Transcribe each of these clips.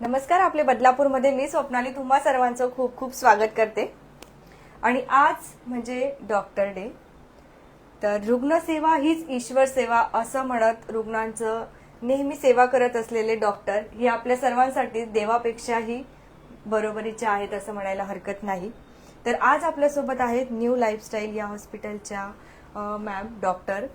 नमस्कार आपले बदलापूरमध्ये मी स्वप्नाली तुम्हा सर्वांचं खूप खूप स्वागत करते. आणि आज म्हणजे डॉक्टर डे तर रुग्णसेवा हीच ईश्वर सेवा असं म्हणत रुग्णांचं नेहमी सेवा करत असलेले डॉक्टर हे आपल्या सर्वांसाठी देवापेक्षाही बरोबरीचे आहेत असं म्हणायला हरकत नाही. तर आज आपल्यासोबत आहेत न्यू लाईफस्टाईल या हॉस्पिटलच्या ma'am doctor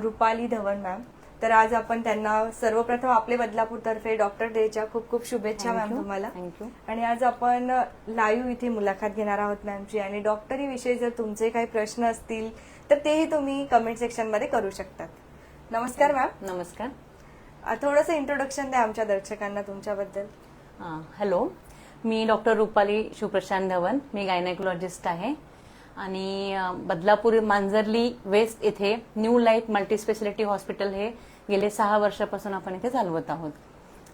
Rupali Dhawan ma'am तर आज आपण त्यांना सर्वप्रथम आपले बदलापूरतर्फे डॉक्टर डेच्या खूप खूप शुभेच्छा मॅम तुम्हाला. थँक्यू आणि आज आपण लाईव्ह इथे मुलाखत घेणार आहोत मॅमची आणि डॉक्टरी विषयी जर तुमचे काही प्रश्न असतील तर तेही तुम्ही कमेंट सेक्शनमध्ये करू शकतात. नमस्कार मॅम नमस्कार. थोडंसं इंट्रोडक्शन द्या आमच्या दर्शकांना तुमच्याबद्दल. हॅलो मी डॉक्टर रुपाली शिवप्रशांत धवन. मी गायनेकोलॉजिस्ट आहे. आणि बदलापूर मांजर्ली वेस्ट येथे new life multi speciality hospital हे गेले सहा वर्षापासून आपण इथे चालवत आहोत.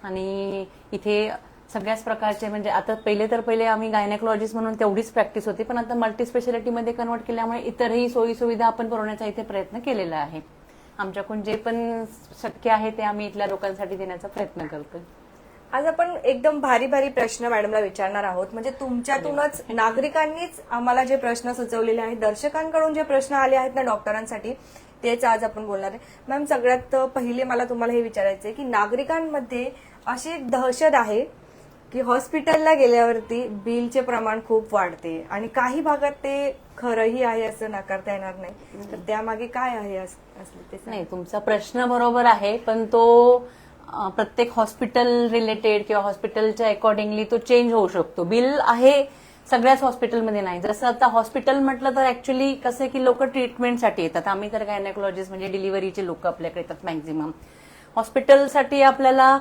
आणि इथे सगळ्याच प्रकारचे म्हणजे आता पहिले तर पहिले आम्ही गायनेकोलॉजिस्ट म्हणून तेवढीच प्रॅक्टिस होती पण आता मल्टी स्पेशालिटीमध्ये कन्वर्ट केल्यामुळे इतरही सोयी सुविधा आपण पुरवण्याचा इथे प्रयत्न केलेला आहे. आमच्याकडून जे पण शक्य आहे ते आम्ही इथल्या लोकांसाठी देण्याचा प्रयत्न करतो आज आपण एकदम भारी भारी प्रश्न मॅडमला विचारणार आहोत. म्हणजे तुमच्यातूनच नागरिकांनीच आम्हाला जे प्रश्न सुचवलेले आहेत दर्शकांकडून जे प्रश्न आले आहेत ना डॉक्टरांसाठी तेच आज आपण बोलणार आहे. मॅम सगळ्यात पहिले मला तुम्हाला हे विचारायचं आहे की नागरिकांमध्ये अशी एक दहशत आहे की हॉस्पिटलला गेल्यावरती बिलचे प्रमाण खूप वाढते आणि काही भागात ते खरंही आहे असं नाकारता येणार नाही. तर त्यामागे काय आहे असं ते नाही तुमचा प्रश्न बरोबर आहे पण तो प्रत्येक हॉस्पिटल रिलेटेड किंवा हॉस्पिटलच्या अकॉर्डिंगली तो चेंज होऊ शकतो. बिल आहे सगळ्याच हॉस्पिटलमध्ये नाही. जसं आता हॉस्पिटल म्हटलं तर ऍक्च्युली कसं आहे की लोक ट्रीटमेंटसाठी येतात. आम्ही तर गायनेकोलॉजिस्ट म्हणजे डिलिव्हरीचे लोक आपल्याकडे येतात मॅक्झिमम हॉस्पिटलसाठी आपल्याला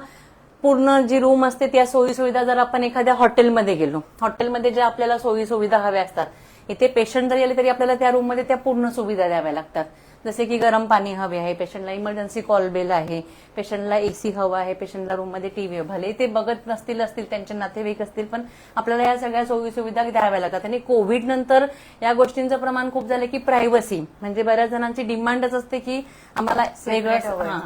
पूर्ण जी रूम असते त्या सोयी सुविधा जर आपण एखाद्या हॉटेलमध्ये गेलो हॉटेलमध्ये ज्या आपल्याला सोयी सुविधा हव्या असतात इथे पेशंट जरी आले तरी आपल्याला त्या रूममध्ये त्या पूर्ण सुविधा द्याव्या लागतात. जसे की गरम पाणी हवे आहे पेशंटला इमर्जन्सी कॉल बेल आहे पेशंटला एसी हवा आहे पेशंटला रूममध्ये टीव्ही भले ते बघत नसतील असतील त्यांचे नातेवाईक असतील पण आपल्याला या सगळ्या सोयी सुविधा द्याव्या लागतात. आणि कोविड नंतर या गोष्टींचं प्रमाण खूप झालं की प्रायव्हसी म्हणजे बऱ्याच जणांची डिमांडच असते की आम्हाला वेगळं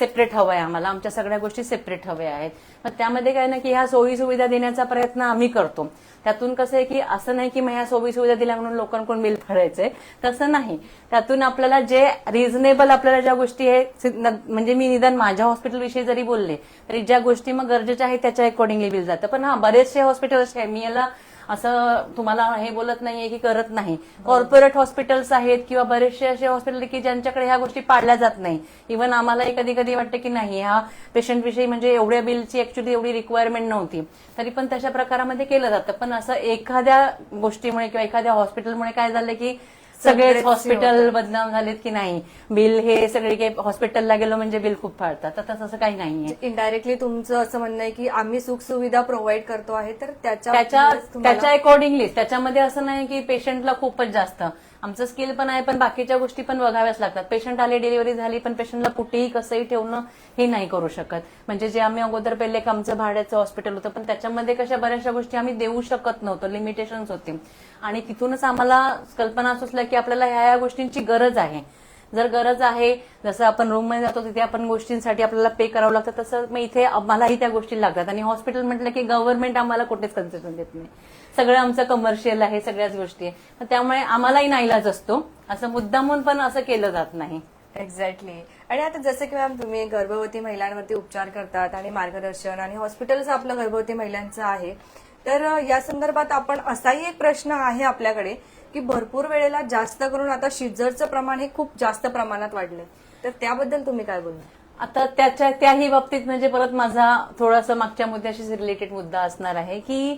सेपरेट हवं आहे आम्हाला. आमच्या सगळ्या गोष्टी सेपरेट हव्या आहेत. मग त्यामध्ये काय ना की ह्या सोयी सुविधा देण्याचा प्रयत्न आम्ही करतो. त्यातून कसं आहे की असं नाही की मग ह्या सोयी सुविधा दिल्या म्हणून लोकांकडून बिल भरायचंय. तसं नाही. त्यातून आपल्याला जे रिझनेबल आपल्याला ज्या गोष्टी आहे म्हणजे मी निदान माझ्या हॉस्पिटलविषयी जरी बोलले तरी ज्या गोष्टी मग गरजेच्या आहेत त्याच्या अकॉर्डिंगली बिल जातं. पण हा बरेचसे हॉस्पिटल असे आहे मी याला असं तुम्हाला हे बोलत नाहीये की करत नाही. कॉर्पोरेट हॉस्पिटल्स आहेत किंवा बरेचसे असे हॉस्पिटल की ज्यांच्याकडे ह्या गोष्टी पाळल्या जात नाही. इव्हन आम्हालाही कधी कधी वाटतं की नाही ह्या पेशंटविषयी म्हणजे एवढ्या बिलची ऍक्च्युली एवढी रिक्वायरमेंट नव्हती. तरी पण तशा प्रकारामध्ये केलं जातं. पण असं एखाद्या गोष्टीमुळे किंवा एखाद्या हॉस्पिटलमुळे काय झालं की सगळेच हॉस्पिटल बदनाम झालेत की नाही? बिल हे सगळे काही हॉस्पिटलला गेलो म्हणजे बिल खूप फाडतात. तर तसं काही नाहीये. इनडायरेक्टली तुमचं असं म्हणणं आहे की आम्ही सुख सुविधा प्रोव्हाइड करतो आहे तर त्याच्या त्याच्या अकॉर्डिंगली त्याच्यामध्ये असं नाही की पेशंटला खूपच जास्त. आमचं स्किल पण आहे पण बाकीच्या गोष्टी पण बघाव्याच लागतात. पेशंट आले डिलिव्हरी झाली पण पेशंटला कुठेही कसंही ठेवणं हे नाही करू शकत. म्हणजे जे आम्ही अगोदर पहिले एक आमचं भाड्याचं हॉस्पिटल होतं पण त्याच्यामध्ये कशा बऱ्याचशा गोष्टी आम्ही देऊ शकत नव्हतो. लिमिटेशन्स होते. आणि तिथूनच आम्हाला कल्पना सुचल्या की आपल्याला ह्या ह्या गोष्टींची गरज आहे. जर गरज आहे जसं आपण रूममध्ये जातो तिथे आपण गोष्टींसाठी आपल्याला पे करावं लागतं तसं मग इथे आम्हालाही त्या गोष्टी लागतात. आणि हॉस्पिटल म्हटलं की गव्हर्नमेंट आम्हाला कुठेच कन्सेशन देत नाही. सगळं आमचं कमर्शियल आहे सगळ्याच गोष्टी आहे. त्यामुळे आम्हालाही नाईलाज असतो. असं मुद्दामून पण असं केलं जात नाही. एक्झॅक्टली आणि आता जसं की मॅम तुम्ही गर्भवती महिलांवरती उपचार करतात आणि मार्गदर्शन आणि हॉस्पिटलचं आपलं गर्भवती महिलांचं आहे. तर या संदर्भात आपण असाही एक प्रश्न आहे आपल्याकडे की भरपूर वेळेला जास्त करून आता शिजरचं प्रमाण हे खूप जास्त प्रमाणात वाढलंय. तर त्याबद्दल तुम्ही काय बोलणार? आता त्याच्या त्याही बाबतीत म्हणजे परत माझा थोडासा मागच्या मुद्द्याशी रिलेटेड मुद्दा असणार आहे की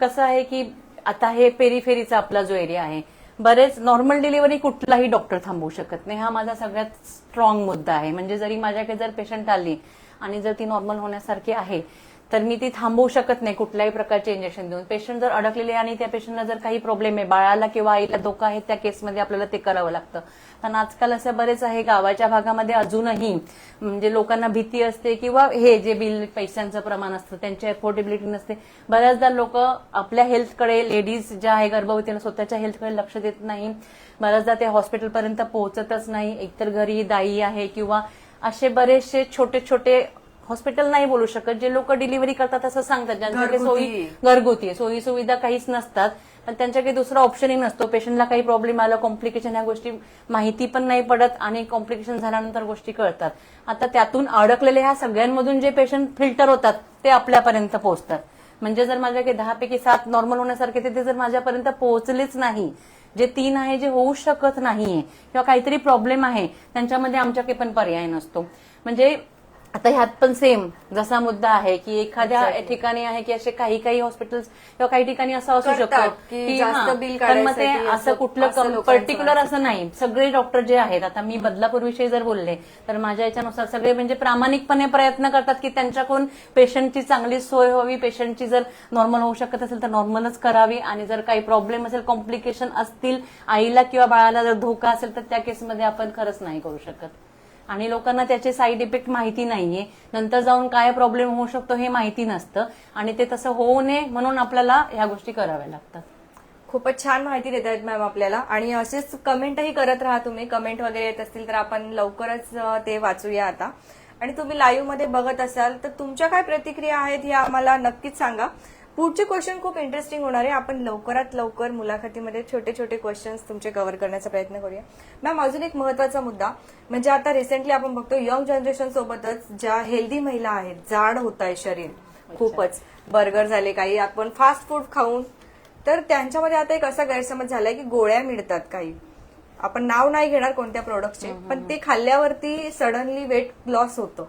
कसं आहे की आता हे पेरीफेरीचा आपला जो एरिया आहे बरेच नॉर्मल डिलिव्हरी कुठलाही डॉक्टर थांबवू शकत नाही. हा माझा सगळ्यात स्ट्रॉंग मुद्दा आहे. म्हणजे जरी माझ्याकडे जर पेशंट आली आणि जर ती नॉर्मल होण्यासारखी आहे तर मी ती थांबवू शकत नाही कुठल्याही प्रकारचे इंजेक्शन देऊन. पेशंट जर अडकलेले आणि त्या पेशंटला जर काही प्रॉब्लेम आहे बाळाला किंवा आईला धोका आहे त्या केसमध्ये आपल्याला ते करावं लागतं. कारण आजकाल असं बरेच आहे गावाच्या भागामध्ये अजूनही म्हणजे लोकांना भीती असते किंवा हे जे बिल पैशांचं प्रमाण असतं त्यांची अफोर्डेबिलिटी नसते. बऱ्याचदा लोक आपल्या हेल्थकडे लेडीज ज्या आहे गर्भवती स्वतःच्या हेल्थकडे लक्ष देत नाही. बऱ्याचदा ते हॉस्पिटलपर्यंत पोहोचतच नाही. एकतर घरी दाई आहे किंवा असे बरेचसे छोटे छोटे हॉस्पिटल नाही बोलू शकत. जे लोक डिलिव्हरी करतात असं सांगतात. ज्यांच्याकडे. सोयी घरगुती. आहे सोयी सुविधा काहीच नसतात. पण त्यांच्याकडे दुसरा ऑप्शनही नसतो. पेशंटला काही प्रॉब्लेम आला कॉम्प्लिकेशन ह्या गोष्टी माहिती पण नाही पडत आणि कॉम्प्लिकेशन झाल्यानंतर गोष्टी कळतात. आता त्यातून अडकलेल्या ह्या सगळ्यांमधून जे पेशंट फिल्टर होतात ते आपल्यापर्यंत पोहोचतात. म्हणजे जर माझ्याकडे दहा पैकी सात नॉर्मल होण्यासारखे ते ते जर माझ्यापर्यंत पोहोचलेच नाही जे तीन आहे जे होऊ शकत नाहीये किंवा काहीतरी प्रॉब्लेम आहे त्यांच्यामध्ये आमच्याकडे पण पर्याय नसतो. म्हणजे आता ह्यात पण सेम जसा मुद्दा आहे की एखाद्या. ठिकाणी आहे की असे काही काही हॉस्पिटल्स किंवा काही ठिकाणी असं असू शकतं की पण मग ते असं कुठलं पर्टिक्युलर. असं नाही. सगळे डॉक्टर जे आहेत आता मी बदलापूर विषयी जर बोलले तर माझ्या याच्यानुसार सगळे म्हणजे प्रामाणिकपणे प्रयत्न करतात की त्यांच्याकडून पेशंटची चांगली सोय व्हावी. पेशंटची जर नॉर्मल होऊ शकत असेल तर नॉर्मलच करावी. आणि जर काही प्रॉब्लेम असेल कॉम्प्लिकेशन असतील आईला किंवा बाळाला जर धोका असेल तर त्या केसमध्ये आपण खरंच नाही करू शकत. आणि लोकांना त्याचे साईड इफेक्ट माहिती नाहीये. नंतर जाऊन काय प्रॉब्लेम होऊ शकतो हे माहिती नसतं. आणि ते तसं होऊ नये म्हणून आपल्याला ह्या गोष्टी कराव्या लागतात. खूपच छान माहिती देत आहेत मॅम आपल्याला. आणि असेच कमेंटही करत राहा तुम्ही. कमेंट वगैरे येत असतील तर आपण लवकरच ते वाचूया आता. आणि तुम्ही लाईव्हमध्ये बघत असाल तर तुमच्या काय प्रतिक्रिया आहेत हे आम्हाला नक्कीच सांगा. पुढचे क्वेश्चन खूप इंटरेस्टिंग होणार आहे. आपण लवकरात लवकर मुलाखतीमध्ये छोटे छोटे क्वेश्चन्स तुमचे कव्हर करण्याचा प्रयत्न करूया. मॅम अजून एक महत्त्वाचा मुद्दा. म्हणजे आता रिसेंटली आपण बघतो यंग जनरेशन सोबतच ज्या हेल्दी महिला आहेत जाड होत आहे शरीर खूपच. बर्गर झाले काही आपण फास्ट फूड खाऊन. तर त्यांच्यामध्ये आता एक असा गैरसमज झालाय की गोळ्या मिळतात काही. आपण नाव नाही घेणार कोणत्या प्रोडक्टचे पण ते खाल्ल्यावरती सडनली वेट लॉस होतं.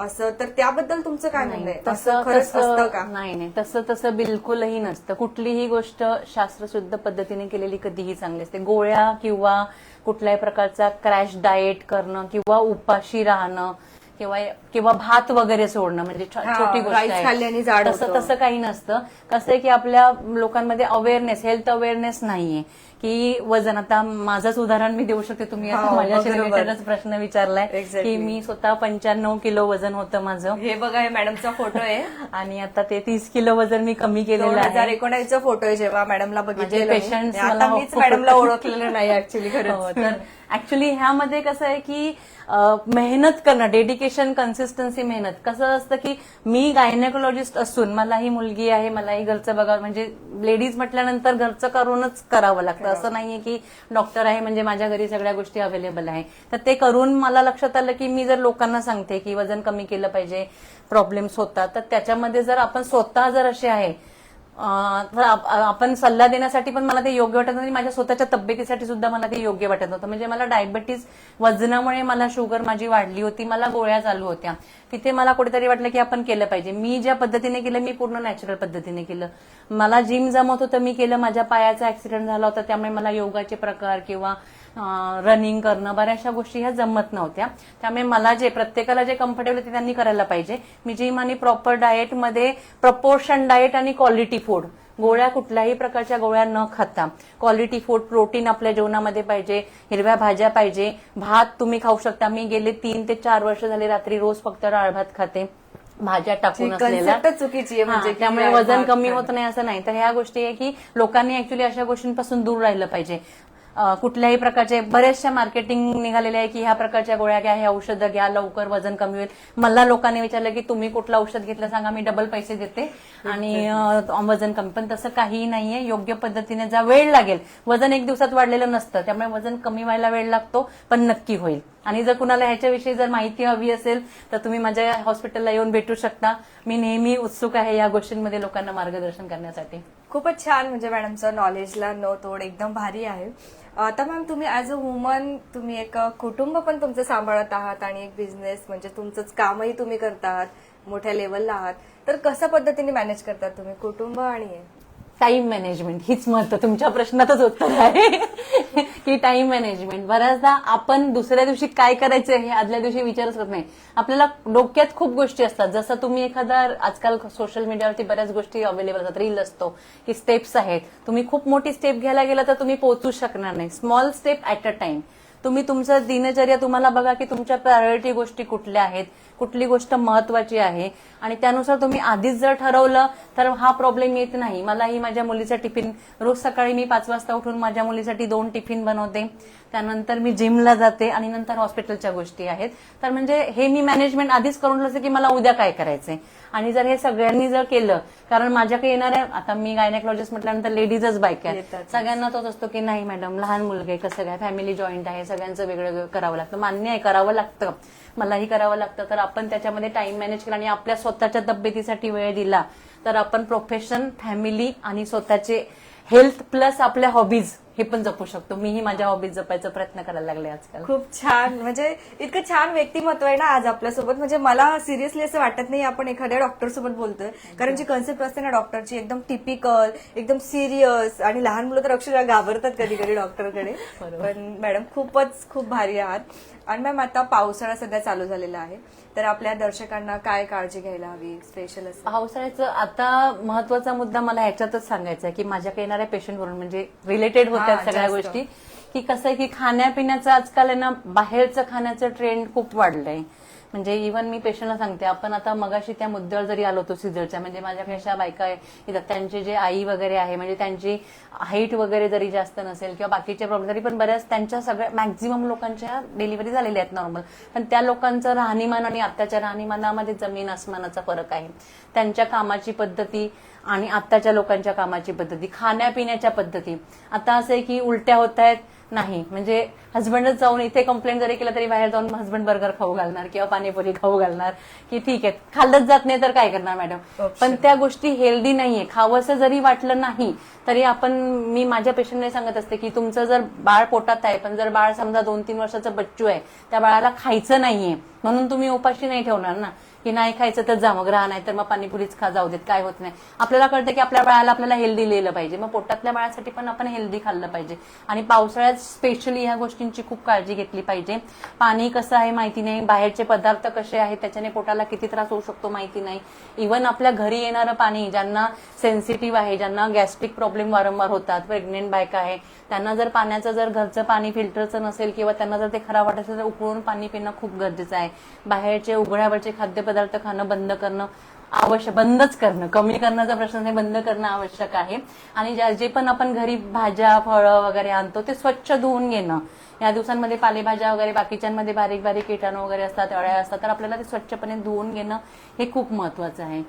असं तर त्याबद्दल तुमचं काय म्हणणं आहे? तसं असं खरंच असतं का? नाही नाही. तसं तसं बिलकुलही नसतं. कुठलीही गोष्ट शास्त्रशुद्ध पद्धतीने केलेली कधीही चांगली असते. गोळ्या किंवा कुठल्याही प्रकारचा क्रॅश डाएट करणं किंवा उपाशी राहणं किंवा किंवा भात वगैरे सोडणं म्हणजे छोटी गोष्ट तसं. तसं काही नसतं. कसं आहे की आपल्या लोकांमध्ये अवेअरनेस हेल्थ अवेअरनेस नाहीये. की वजन आता माझंच उदाहरण मी देऊ शकते तुम्ही आता हो, माझ्याशी. रिलेटेडच प्रश्न विचारलाय. की मी स्वतः पंच्याण्णव किलो वजन होतं माझं. हे बघा हे मॅडमचा फोटो आहे. आणि आता ते तीस किलो वजन मी कमी केलेलं हजार आहे. एकोणावीसचा फोटो आहे जेव्हा मॅडमला मला मीच हो- मॅडमला ओळखलेलं नाही ऍक्च्युली हो, खरंच. तर ऍक्च्युली ह्यामध्ये कसं आहे की मेहनत करणं डेडिकेशन कन्सिस्टन्सी मेहनत. कसं असतं की मी गायनेकोलॉजिस्ट असून मलाही मुलगी आहे मलाही घरचं बघा म्हणजे लेडीज म्हटल्यानंतर घरचं करूनच करावं लागतं. असं नाहीये की डॉक्टर आहे म्हणजे माझ्या घरी सगळ्या गोष्टी अवेलेबल आहे. तर ते करून मला लक्षात आलं की मी जर लोकांना सांगते की वजन कमी केलं पाहिजे प्रॉब्लेम्स होतात तर त्याच्यामध्ये जर आपण स्वतः जर असे आहे तर आपण सल्ला देण्यासाठी पण मला ते योग्य वाटत नाही माझ्या स्वतःच्या तब्येतीसाठी सुद्धा मला ते योग्य वाटत नव्हतं. म्हणजे मला डायबिटीज वजनामुळे मला शुगर माझी वाढली होती मला गोळ्या चालू होत्या. तिथे मला कुठेतरी वाटलं की आपण केलं पाहिजे. मी ज्या पद्धतीने केलं मी पूर्ण नॅचरल पद्धतीने केलं. मला जिम जमत होतं मी केलं. माझ्या पायाचा ऍक्सिडेंट झाला होता त्यामुळे मला योगाचे प्रकार किंवा रनिंग करणं बऱ्याचशा गोष्टी ह्या जमत नव्हत्या. त्यामुळे मला जे प्रत्येकाला जे कम्फर्टेबल ते त्यांनी करायला पाहिजे. मी जिम आणि प्रॉपर डाएटमध्ये प्रपोर्शन डाएट आणि क्वालिटी फूड गोळ्या कुठल्याही प्रकारच्या गोळ्या न खाता. क्वालिटी फूड प्रोटीन आपल्या जेवणामध्ये पाहिजे हिरव्या भाज्या पाहिजे. भात तुम्ही खाऊ शकता. मी गेले तीन ते चार वर्ष झाले रात्री रोज फक्त डाळ भात खाते. भाज्या टाकून चुकीची आहे म्हणजे त्यामुळे वजन कमी. होत नाही असं नाही. तर ह्या गोष्टी आहे की लोकांनी ऍक्च्युली अशा गोष्टींपासून दूर राहिलं पाहिजे. कुठल्याही प्रकारचे बरेचशा मार्केटिंग निघालेले आहे की ह्या प्रकारच्या गोळ्या घ्या हे औषधं घ्या लवकर वजन कमी होईल. मला लोकांनी विचारलं की तुम्ही कुठलं औषध घेतलं सांगा मी डबल पैसे देते. आणि वजन कमी. पण तसं काहीही नाहीये. योग्य पद्धतीने जा वेळ लागेल वजन एक दिवसात वाढलेलं नसतं. त्यामुळे वजन कमी व्हायला वेळ लागतो पण नक्की होईल. आणि जर कुणाला ह्याच्याविषयी जर माहिती हवी असेल तर तुम्ही माझ्या हॉस्पिटलला येऊन भेटू शकता. मी नेहमी उत्सुक आहे या गोष्टींमध्ये लोकांना मार्गदर्शन करण्यासाठी. खूपच छान म्हणजे मॅडमचं नॉलेजला नो तोड एकदम भारी आहे. आता मॅम तुम्ही ऍज अ वुमन तुम्ही एक कुटुंब पण तुमचं सांभाळत आहात आणि एक बिझनेस म्हणजे तुमचंच कामही तुम्ही करतात मोठ्या लेवलला आहात. तर कशा पद्धतीने मॅनेज करतात तुम्ही कुटुंब आणि टाइम मॅनेजमेंट हीच महत्त्व. तुमच्या प्रश्नातच उत्तर आहे. की टाइम मॅनेजमेंट बऱ्याचदा आपण दुसऱ्या दिवशी काय करायचं हे आदल्या दिवशी विचारच करत नाही. आपल्याला डोक्यात खूप गोष्टी असतात. जसं तुम्ही एखादा आजकाल सोशल मीडियावरती बऱ्याच गोष्टी अवेलेबल असतात. रील असतो की स्टेप्स आहेत. तुम्ही खूप मोठी स्टेप घ्यायला गेला तर तुम्ही पोहोचू शकणार नाही. Small step at a time तुम्ही तुमचं दिनचर्या तुम्हाला बघा की तुमच्या प्रायोरिटी गोष्टी कुठल्या आहेत. कुठली गोष्ट महत्वाची आहे आणि त्यानुसार तुम्ही आधीच जर ठरवलं तर हा प्रॉब्लेम येत नाही. मलाही माझ्या मुलीचा टिफिन रोज सकाळी मी पाच वाजता उठून माझ्या मुलीसाठी दोन टिफिन बनवते. त्यानंतर मी जिमला जाते आणि नंतर हॉस्पिटलच्या गोष्टी आहेत. तर म्हणजे हे मी मॅनेजमेंट आधीच करून ठेवलं की मला उद्या काय करायचंय. आणि जर हे सगळ्यांनी जर केलं कारण माझ्याकडे येणाऱ्या आता मी गायनेकॉलॉजिस्ट म्हटल्यानंतर लेडीजच बाईक आहे. सगळ्यांना तोच असतो की नाही मॅडम लहान मुलगे कसं काय? फॅमिली जॉईंट आहे सगळ्यांचं वेगळं वेगळं करावं लागतं. मान्य आहे करावं लागतं. मलाही करावं लागतं. तर आपण त्याच्यामध्ये टाइम मॅनेज केला आणि आपल्या स्वतःच्या तब्येतीसाठी वेळ दिला तर आपण प्रोफेशन फॅमिली आणि स्वतःचे हेल्थ प्लस आपल्या हॉबीज हे पण जपू शकतो. मीही माझ्या हॉबीज जपायचा प्रयत्न करायला लागले आजकाल. खूप छान. म्हणजे इतकं छान व्यक्तिमत्व आहे ना आज आपल्यासोबत. म्हणजे मला सिरियसली असं वाटत नाही आपण एखाद्या डॉक्टर सोबत बोलतोय. कारण जी कन्सेप्ट असते ना डॉक्टरची एकदम टिपिकल एकदम सिरियस आणि लहान मुलं तर अक्षरशः घाबरतात कधी कधी डॉक्टरकडे पण मॅडम खूपच खूप भारी आहात. आणि मॅम आता पावसाळा सध्या चालू झालेला आहे. तर आपल्या दर्शकांना काय काळजी घ्यायला हवी? स्पेशल पावसाळ्याचं आता महत्त्वाचा मुद्दा मला ह्याच्यातच सांगायचा आहे की माझ्याकडे येणाऱ्या पेशंटवरून म्हणजे रिलेटेड होत्या हा, सगळ्या. गोष्टी की कसं आहे की खाण्यापिण्याचं आजकाल आहे ना बाहेरचं खाण्याचं ट्रेंड खूप वाढलंय म्हणजे इव्हन मी पेशंटला सांगते आपण आता मगाशी त्या मुद्द्यावर जरी आलो होतो सिझरच्या म्हणजे माझ्याकडे अशा बायका येतात त्यांचे जे आई वगैरे आहे म्हणजे त्यांची हाईट वगैरे जरी जास्त नसेल किंवा बाकीचे प्रॉब्लेम तरी पण बऱ्याच त्यांच्या सगळ्या मॅक्झिमम लोकांच्या डिलिव्हरी झालेल्या आहेत नॉर्मल पण त्या लोकांचं राहणीमान आणि आत्ताच्या राहणीमानामध्ये जमीन आसमानाचा फरक आहे. त्यांच्या कामाची पद्धती आणि आत्ताच्या लोकांच्या कामाची पद्धती खाण्यापिण्याच्या पद्धती. आता असं आहे की उलट्या होत आहेत नाही. म्हणजे हस्बंडच जाऊन इथे कंप्लेंट जरी केलं तरी बाहेर जाऊन हस्बंड बर्गर खाऊ घालणार किंवा पाणीपुरी खाऊ घालणार की ठीक आहे खाल्लंच जात नाही तर काय करणार मॅडम. पण त्या गोष्टी हेल्दी नाहीये. खावंसं जरी वाटलं नाही तरी आपण मी माझ्या पेशंटने सांगत असते की तुमचं जर बाळ पोटात आहे पण जर बाळ समजा दोन तीन वर्षाचं बच्चू आहे त्या बाळाला खायचं नाहीये म्हणून तुम्ही उपाशी नाही ठेवणार ना. की नाही खायचं तर जा मग राहा नाही तर मग पाणीपुरीच खा जाऊ देत काय होत नाही. आपल्याला कळतं की आपल्या बाळाला आपल्याला हेल्दी लिहिलं पाहिजे. मग पोटातल्या बाळासाठी पण आपण हेल्दी खाल्लं पाहिजे. आणि पावसाळ्यात स्पेशली ह्या गोष्टींची खूप काळजी घेतली पाहिजे. पाणी कसं आहे माहिती नाही. बाहेरचे पदार्थ कसे आहेत त्याच्याने पोटाला किती त्रास होऊ शकतो माहिती नाही. इव्हन आपल्या घरी येणारं पाणी ज्यांना सेन्सिटिव्ह आहे ज्यांना गॅस्ट्रिक प्रॉब्लेम वारंवार होतात प्रेग्नेंट बायका आहे त्यांना जर पाण्याचं जर घरचं पाणी फिल्टरचं नसेल किंवा त्यांना जर ते खराब वाटत असेल तर उकळून पाणी पिणं खूप गरजेचं आहे. बाहेरचे उघड्यावरचे खाद्यपदार्थ खाणं बंद करणं आवश्यक बंदच करणं. कमी करण्याचा प्रश्न नाही बंद करणं आवश्यक आहे. आणि ज्या- जे पण आपण घरी भाज्या फळं वगैरे आणतो ते स्वच्छ धुवून घेणं. या दिवसांमध्ये पालेभाज्या वगैरे बाकीच्यांमध्ये बारीक बारीक किटाणू वगैरे असतात अळ्या असतात तर आपल्याला ते स्वच्छपणे धुवून घेणं हे खूप महत्वाचं आहे.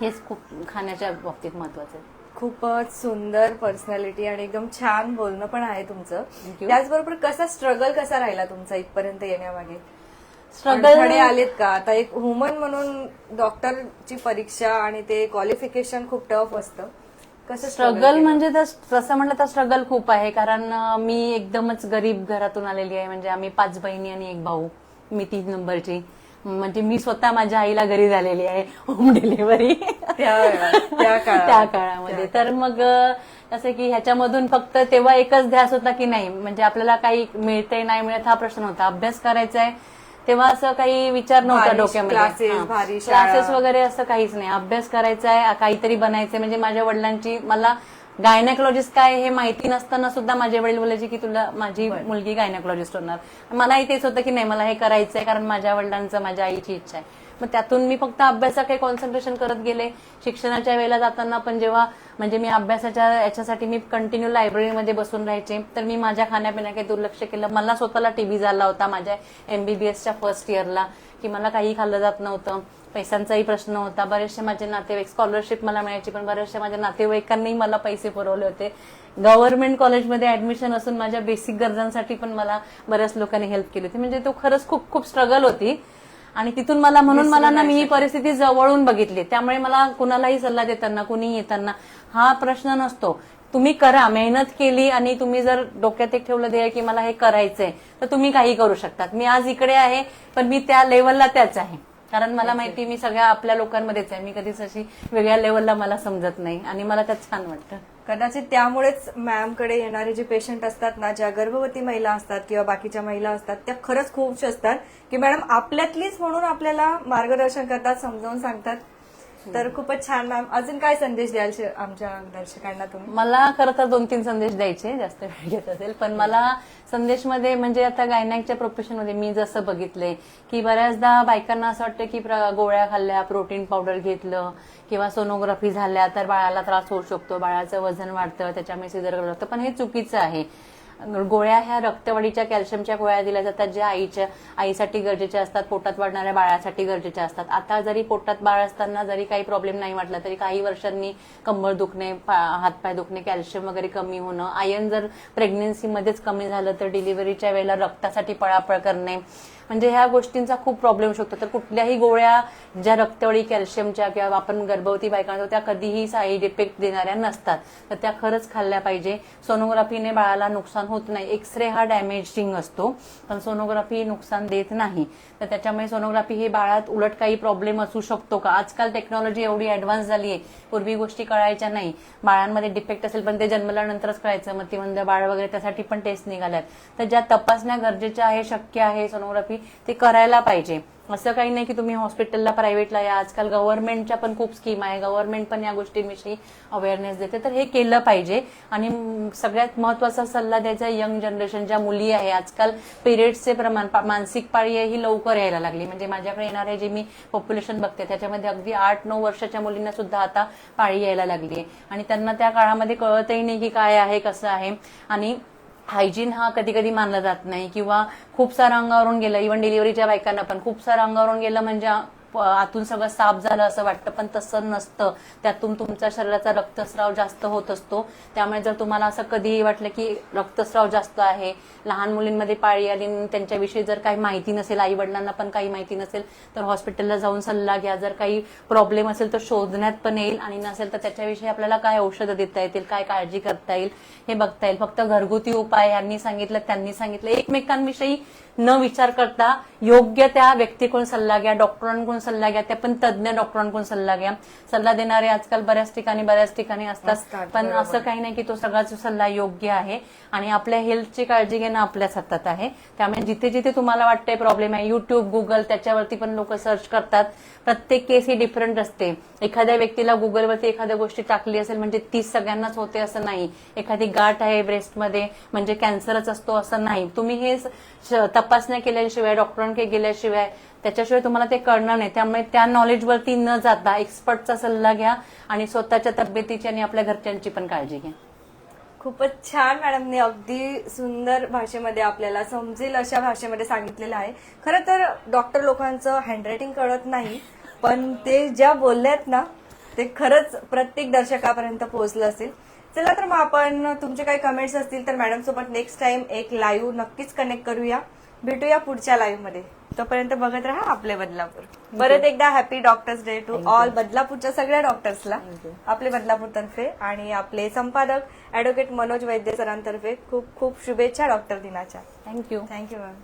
हेच खूप खाण्याच्या बाबतीत महत्वाचं आहे. खूपच सुंदर पर्सनॅलिटी आणि एकदम छान बोलणं पण आहे तुमचं. त्याचबरोबर कसा स्ट्रगल कसा राहिला तुमचा इथपर्यंत येण्यामागे? अडथळे आलेत का? आता एक वुमन म्हणून डॉक्टरची परीक्षा आणि ते क्वालिफिकेशन खूप टफ असतं. कसं स्ट्रगल? म्हणजे तर तसं म्हटलं तर स्ट्रगल खूप आहे कारण मी एकदमच गरीब घरातून आलेली आहे. म्हणजे आम्ही पाच बहिणी आणि एक भाऊ. मी तीन नंबरची. म्हणजे मी स्वतः माझ्या आईला घरी झालेली आहे होम डिलिव्हरी त्या काळामध्ये. तर मग असं की ह्याच्यामधून फक्त तेव्हा एकच ध्यास होता की नाही? म्हणजे आपल्याला काही मिळते नाही मिळत हा प्रश्न होता. अभ्यास करायचा आहे तेव्हा असं काही विचार नव्हता भारी डोक्यामध्ये. classes, भारी शाळा. क्लासेस वगैरे असं काहीच नाही. अभ्यास करायचा आहे काहीतरी बनायचंय. म्हणजे माझ्या वडिलांची मला गायनेकॉलॉजिस्ट काय हे माहिती नसताना सुद्धा माझे वडील बोलायचे की तुला माझी मुलगी गायनेकॉलॉजिस्ट होणार. मलाही तेच होतं की नाही मला हे करायचंय कारण माझ्या वडिलांचं माझ्या आईची इच्छा आहे. मग त्यातून मी फक्त अभ्यासाकडे कॉन्सन्ट्रेशन करत गेले. शिक्षणाच्या वेळेला जाताना पण जेव्हा म्हणजे मी अभ्यासाच्या याच्यासाठी मी कंटिन्यू लायब्ररीमध्ये बसून राहायचे तर मी माझ्या खाण्यापिण्याकडे दुर्लक्ष केलं. मला स्वतःला टीबी झाला होता माझ्या एमबीबीएसच्या फर्स्ट इयरला की मला काही खाल्लं जात नव्हतं. पैशांचाही प्रश्न होता. बरेचसे माझे नातेवाईक स्कॉलरशिप मला मिळायची पण बऱ्याचशा माझ्या नातेवाईकांनी मला पैसे पुरवले होते. गव्हर्नमेंट कॉलेजमध्ये ऍडमिशन असून माझ्या बेसिक गरजांसाठी पण मला बऱ्याच लोकांनी हेल्प केली होती. म्हणजे तो खरंच खूप खूप स्ट्रगल होती. आणि तिथून मला म्हणून मला ना मी ही परिस्थिती जवळून बघितली. त्यामुळे मला कुणालाही सल्ला देताना कुणी येताना हा प्रश्न नसतो. तुम्ही करा मेहनत केली आणि तुम्ही जर डोक्यात एक ठेवलं ध्येय की मला हे करायचंय तर तुम्ही काही करू शकतात. मी आज इकडे आहे पण मी त्या लेवलला त्याच आहे. कारण मला माहिती मी सगळ्या आपल्या लोकांमध्येच आहे. मी कधीच अशी वेगळ्या लेवलला मला समजत नाही आणि मला त्यात छान वाटतं. कदाचित त्यामुळेच मॅमकडे येणारे जे पेशंट असतात ना ज्या गर्भवती महिला असतात किंवा बाकीच्या महिला असतात त्या खरंच खूप असतात. की मॅडम आपल्यातलीच म्हणून आपल्याला मार्गदर्शन करतात समजावून सांगतात. तर खूपच छान मॅम. अजून काय संदेश द्याल श- आमच्या दर्शकांना तुम्ही? मला खरं तर दोन तीन संदेश द्यायचे जास्त वेळ घेत असेल. पण मला संदेशमध्ये म्हणजे आता गायनॅकच्या प्रोफेशनमध्ये मी जसं बघितलंय की बऱ्याचदा बायकांना असं वाटतं की प्र- गोळ्या खाल्ल्या प्रोटीन पावडर घेतलं किंवा सोनोग्राफी झाल्या तर बाळाला त्रास होऊ शकतो बाळाचं वजन वाढतं त्याच्यामुळे सिजर लागतं पण हे चुकीचं आहे. गोळ्या ह्या रक्तवाढीच्या कॅल्शियमच्या गोळ्या दिल्या जातात ज्या आईच्या आईसाठी गरजेच्या असतात पोटात वाढणाऱ्या बाळासाठी गरजेच्या असतात. आता जरी पोटात बाळ असताना जरी काही प्रॉब्लेम नाही वाटला तरी काही वर्षांनी कंबर दुखणे पा- हातपाय दुखणे कॅल्शियम वगैरे कमी होणं आयर्न जर प्रेग्नेन्सीमध्येच कमी झालं तर डिलिव्हरीच्या वेळेला रक्तासाठी पळापळ करणे म्हणजे ह्या गोष्टींचा खूप प्रॉब्लेम होऊ शकतो. तर कुठल्याही गोळ्या ज्या रक्तवळी कॅल्शियमच्या किंवा आपण गर्भवती बायकांना त्या कधीही साईड इफेक्ट देणाऱ्या नसतात. तर त्या खरंच खाल्ल्या पाहिजे. सोनोग्राफीने बाळाला नुकसान होत नाही. एक्सरे हा डॅमेजिंग असतो. पण सोनोग्राफी नुकसान देत नाही. तर त्याच्यामुळे सोनोग्राफी हे बाळात उलट काही प्रॉब्लेम असू शकतो का? आजकाल टेक्नॉलॉजी एवढी ऍडव्हान्स झाली आहे. पूर्वी गोष्टी कळायच्या नाही. बाळांमध्ये डिफेक्ट असेल पण ते जन्मल्यानंतरच कळायचं. मतिमंद बाळ वगैरे त्यासाठी पण टेस्ट निघाल्यात. तर ज्या तपासण्या गरजेच्या आहे शक्य आहे सोनोग्राफी ते करायला पाहिजे. असं काही नाही की तुम्ही हॉस्पिटलला प्रायव्हेटला या. आजकाल गव्हर्नमेंटच्या पण खूप स्कीम आहे. गव्हर्नमेंट पण या गोष्टींविषयी अवेअरनेस देते. तर हे केलं पाहिजे. आणि सगळ्यात महत्त्वाचा सल्ला द्यायचा यंग जनरेशन ज्या मुली आहे. आजकाल पिरियड्सचे प्रमाण पा- मानसिक पाळी आहे ही लवकर यायला लागली. म्हणजे माझ्याकडे येणारे जे मी पॉप्युलेशन बघते त्याच्यामध्ये अगदी आठ नऊ वर्षाच्या मुलींना सुद्धा आता पाळी यायला लागली आहे. आणि त्यांना त्या काळामध्ये कळतही नाही की काय आहे कसं आहे. आणि हायजीन हा कधी कधी मानला जात नाही किंवा खूप सारा अंगावरून गेलं. इव्हन डिलिव्हरीच्या बायकांना पण खूप सारं अंगावरून गेलं म्हणजे आतून सगळं साफ झालं असं वाटतं पण तसं नसतं. त्यातून तुमच्या शरीराचा रक्तस्राव जास्त होत असतो. त्यामुळे जर तुम्हाला असं कधीही वाटलं की रक्तस्राव जास्त आहे लहान मुलींमध्ये पाळी आली त्यांच्याविषयी जर काही माहिती नसेल आई वडिलांना पण काही माहिती नसेल तर हॉस्पिटलला जाऊन सल्ला घ्या. जर काही प्रॉब्लेम असेल तर शोधण्यात पण येईल आणि नसेल तर त्याच्याविषयी आपल्याला काय औषधं देता येतील काय काळजी करता येईल हे बघता येईल. फक्त घरगुती उपाय यांनी सांगितलं त्यांनी सांगितलं. एकमेकांविषयी न विचार करता योग्य त्या व्यक्तीकडून सल्ला घ्या डॉक्टरांकडून सल्ला घ्या त्या पण तज्ज्ञ डॉक्टरांकडून सल्ला घ्या. सल्ला देणारे आजकाल बऱ्याच ठिकाणी बऱ्याच ठिकाणी असतात. पण. असं काही नाही की तो सगळाच सल्ला योग्य आहे आणि आपल्या हेल्थची काळजी घेणं आपल्याच हातात आहे. त्यामुळे जिथे जिथे तुम्हाला वाटतंय प्रॉब्लेम आहे युट्यूब गुगल त्याच्यावरती पण लोक सर्च करतात. प्रत्येक केस ही डिफरंट असते. एखाद्या व्यक्तीला गुगलवरती एखाद्या गोष्टी टाकली असेल म्हणजे ती सगळ्यांनाच होते असं नाही. एखादी गाठ आहे ब्रेस्टमध्ये म्हणजे कॅन्सरच असतो असं नाही. तुम्ही हे तपासण्या केल्याशिवाय डॉक्टरांकडे गेल्याशिवाय त्याच्याशिवाय तुम्हाला ते कळणार नाही. त्यामुळे त्या नॉलेजवरती न जाता एक्सपर्टचा सल्ला घ्या आणि स्वतःच्या तब्येतीची आणि आपल्या घरच्यांची पण काळजी घ्या. खूपच छान मॅडमने अगदी सुंदर भाषेमध्ये आपल्याला समजेल अशा भाषेमध्ये सांगितलेलं आहे. खरं तर डॉक्टर लोकांचं हँडरायटिंग कळत नाही पण ते ज्या बोलल्यात ना ते खरंच प्रत्येक दर्शकापर्यंत पोहोचलं असेल. चला तर मग आपण तुमचे काही कमेंट्स असतील तर मॅडम सोबत नेक्स्ट टाइम एक लाईव्ह नक्कीच कनेक्ट करूया. भेटूया पुढच्या लाईव्हमध्ये. तोपर्यंत बघत राहा आपले बदलापूर. परत एकदा happy doctors day to all बदलापूरच्या सगळ्या डॉक्टर्सला आपले बदलापूर तर्फे आणि आपले संपादक ऍडव्होकेट मनोज वैद्य सरांतर्फे खूप खूप शुभेच्छा डॉक्टर दिनाच्या. Thank you thank you ma'am